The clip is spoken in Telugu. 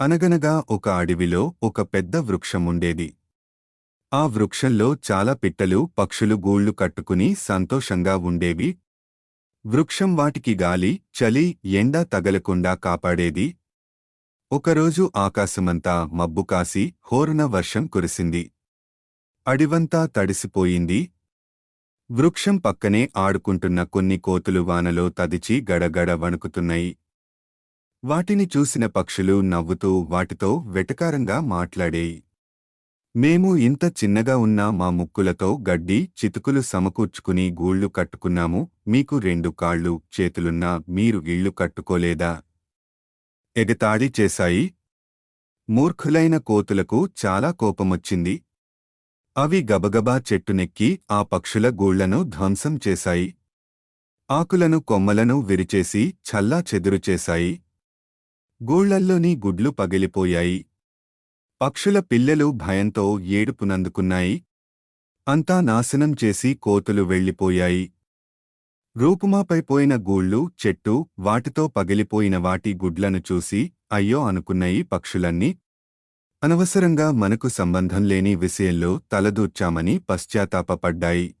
అనగనగా ఒక అడవిలో ఒక పెద్ద వృక్షముండేది. ఆ వృక్షంలో చాలా పిట్టలు పక్షులు గూళ్ళు కట్టుకుని సంతోషంగా ఉండేవి. వృక్షం వాటికి గాలి చలి ఎండ తగలకుండా కాపాడేది. ఒకరోజు ఆకాశమంతా మబ్బు కాసి హోరున వర్షం కురిసింది. అడివంతా తడిసిపోయింది. వృక్షం పక్కనే ఆడుకుంటున్న కొన్ని కోతులు వానలో తదిచి గడగడ వణుకుతున్నాయి. వాటిని చూసిన పక్షులు నవ్వుతూ వాటితో వెటకారంగా మాట్లాడేయి. మేము ఇంత చిన్నగా ఉన్న మా ముక్కులతో గడ్డి చితుకులు సమకూర్చుకుని గూళ్ళు కట్టుకున్నాము. మీకు రెండు కాళ్ళు చేతులున్నా మీరు ఇళ్ళు కట్టుకోలేదా? ఎగతాళి చేశాయి. మూర్ఖులైన కోతులకు చాలా కోపమొచ్చింది. అవి గబగబా చెట్టునెక్కి ఆ పక్షుల గూళ్ళను ధ్వంసం చేశాయి. ఆకులను కొమ్మలను విరిచేసి చల్లా చెదురు చేశాయి. గూళ్ళల్లోని గుడ్లు పగిలిపోయాయి. పక్షుల పిల్లలు భయంతో ఏడుపునందుకున్నాయి. అంతా నాశనం చేసి కోతులు వెళ్ళిపోయాయి. రూపుమాపైపోయిన గూళ్ళు చెట్టు వాటితో పగిలిపోయిన వాటి గుడ్లను చూసి అయ్యో అనుకున్నాయి పక్షులన్నీ. అనవసరంగా మనకు సంబంధం లేని విషయంలో తలదూర్చామని పశ్చాత్తాపపడ్డాయి.